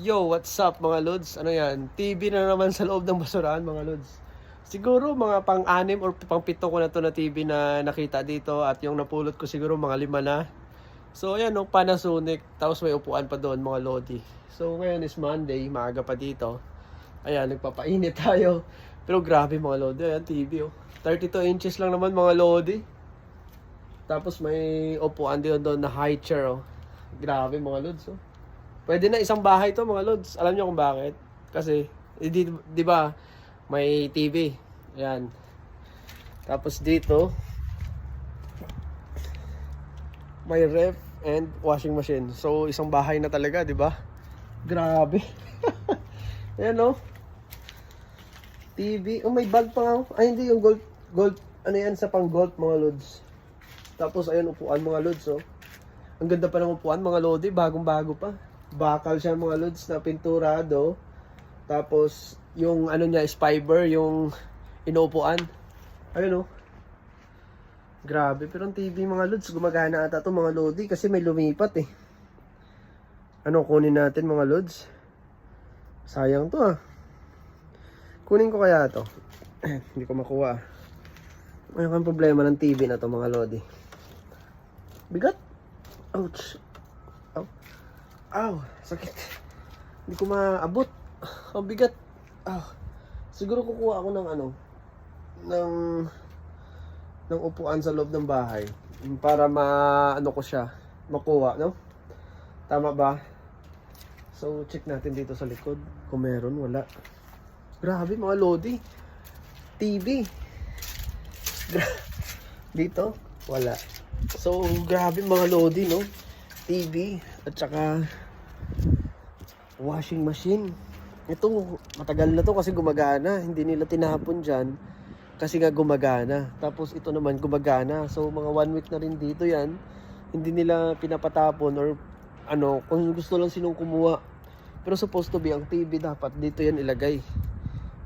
Yo, what's up mga lods? Ano yan? TV na naman sa loob ng basurahan mga lods. Siguro mga pang-anim or pang-pito ko na to na TV na nakita dito at yung napulot ko siguro mga lima na. So ayan no, Panasonic. Tapos may upuan pa doon mga lodi. So ngayon is Monday, maaga pa dito. Ayan, nagpapainit tayo. Pero grabe mga lodi, ayan TV oh. 32 inches lang naman mga lodi. Tapos may upuan din doon na high chair oh. Grabe mga lods oh. Pwede na isang bahay to mga lods. Alam niyo kung bakit? Kasi, eh, di, di ba, may TV. Ayan. Tapos dito, may ref and washing machine. So, isang bahay na talaga, di ba? Grabe. Ayan oh. TV. Oh, may bag pa nga. oh. Ay, hindi yung gold. Gold. Ano yan sa pang gold mga lods. Tapos, ayun, upuan mga lods, oh. Ang ganda pa ng upuan, mga lodi, bagong-bago pa. Bakal siya mga lods na pinturado. Tapos, yung ano niya is fiber, yung inuupuan. Ayun oh. Grabe, pero ang TV mga lods, gumagana ata to mga lodi kasi may lumipat eh. Ano, kunin natin mga lods? Sayang to ah. Kunin ko kaya to. Hindi ko makuha. Ano kang problema ng TV na to mga lodi? Bigat. Ouch. Ow, sakit. Hindi ko maabot. Ang bigat. Ow. Siguro kukuha ako ng ano, ng ng upuan sa loob ng bahay para ma ano ko siya, makuha, no? Tama ba? So, check natin dito sa likod kung meron, wala. Grabe mga lodi. TV. Gra- dito, wala. So, grabe mga lodi, no? TV at saka washing machine. Ito, matagal na to kasi gumagana. Hindi nila tinapon dyan kasi nga gumagana. Tapos ito naman gumagana. So, mga one week na rin dito yan. Hindi nila pinapatapon or ano, kung gusto lang sinong kumuha. Pero supposed to be, ang TV dapat dito yan ilagay.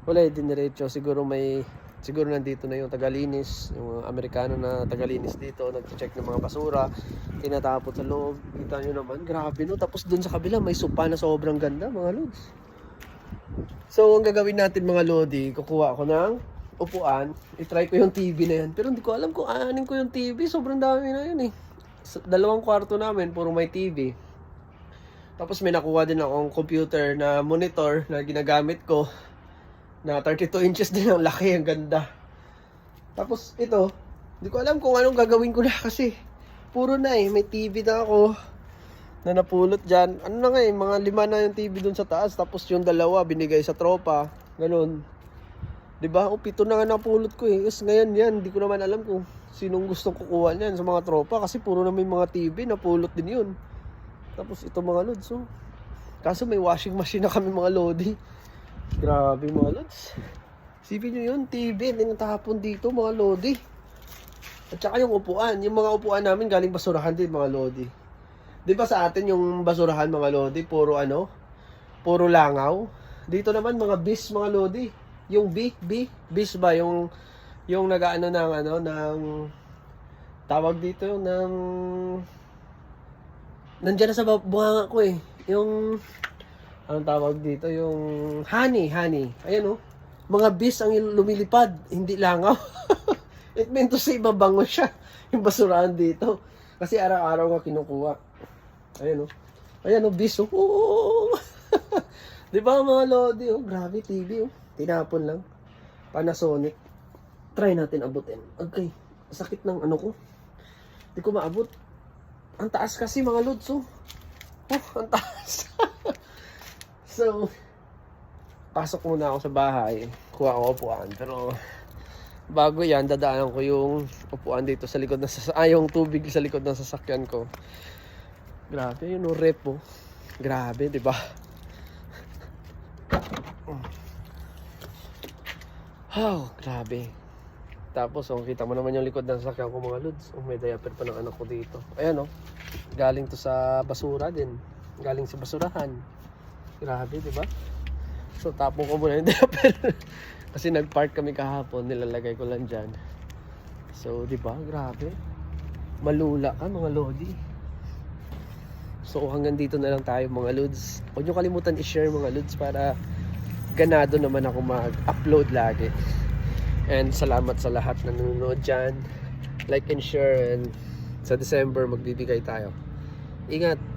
Wala, eh, diniretso. Siguro may siguro nandito na yung tagalinis, yung Amerikano na tagalinis dito, nag-check ng mga basura, tinatapon sa loob. Kita nyo naman, grabe no. Tapos dun sa kabila, may sopa na sobrang ganda, mga lods. So, ang gagawin natin mga lodi, kukuha ako ng upuan, itry ko yung TV na yan. Pero hindi ko alam kung aanin ko yung TV, sobrang dami na yun eh. Sa dalawang kwarto namin, puro may TV. Tapos may nakuha din akong computer na monitor na ginagamit ko na 32 inches din ang laki, ang ganda. Tapos ito, hindi ko alam kung anong gagawin ko na kasi puro na eh, may TV na ako na napulot dyan. Ano na nga eh, mga lima na yung TV dun sa taas, tapos yung dalawa binigay sa tropa, ganun. 'Di ba? O pito na nga napulot ko eh. Kasi ngayon yan, hindi ko naman alam kung sinong gustong kukuha niyan sa mga tropa kasi puro na may mga TV, napulot din yun. Tapos ito mga lods, oh. Kaso may washing machine na kami mga lodi. Grabe mga lods. Sipin nyo yun, TV, tinatapon dito mga lodi. At saka yung upuan, yung mga upuan namin galing basurahan din mga lodi. Di ba sa atin yung basurahan mga lodi, puro ano, puro langaw. Dito naman mga bis mga lodi. Yung B, B, bis ba yung yung nagaano ng ano ng tawag dito ng nandiyan na sa bu- bunganga ko eh. Yung anong tawag dito yung honey, honey. Ayan oh. Mga bis ang lumilipad, hindi langaw. It meant to say mabango siya yung basurahan dito. Kasi araw-araw nga kinukuha. Ayan oh. Ayan oh, bis oh. Di ba mga lodi oh, grabe TV oh. Tinapon lang. Panasonic. Try natin abutin. Okay. Sakit ng ano ko. Hindi ko maabot. Ang taas kasi mga lods oh. Oh, ang taas. So, pasok muna ako sa bahay. Kuha ako upuan. Pero, bago yan, dadaanan ko yung upuan dito sa likod ng sasakyan. Ah, yung tubig sa likod ng sasakyan ko. Grabe, yun yung rep oh. Grabe, di ba? Oh, grabe. Tapos, oh, kita mo naman yung likod ng sasakyan ko mga lods. Oh, may diaper pa ng anak ko dito. Ayan oh. Galing to sa basura din. Galing sa basurahan. Grabe, di ba? So, tapong ko muna yung diaper. Kasi nag-park kami kahapon, nilalagay ko lang dyan. So, di ba? Grabe. Malula ka, mga lodi. So hanggang dito na lang tayo mga Lods. Huwag nyo kalimutan i-share mga Lods para ganado naman ako mag-upload lagi. And salamat sa lahat na nanonood dyan. Like and share and sa December magbibigay tayo. Ingat!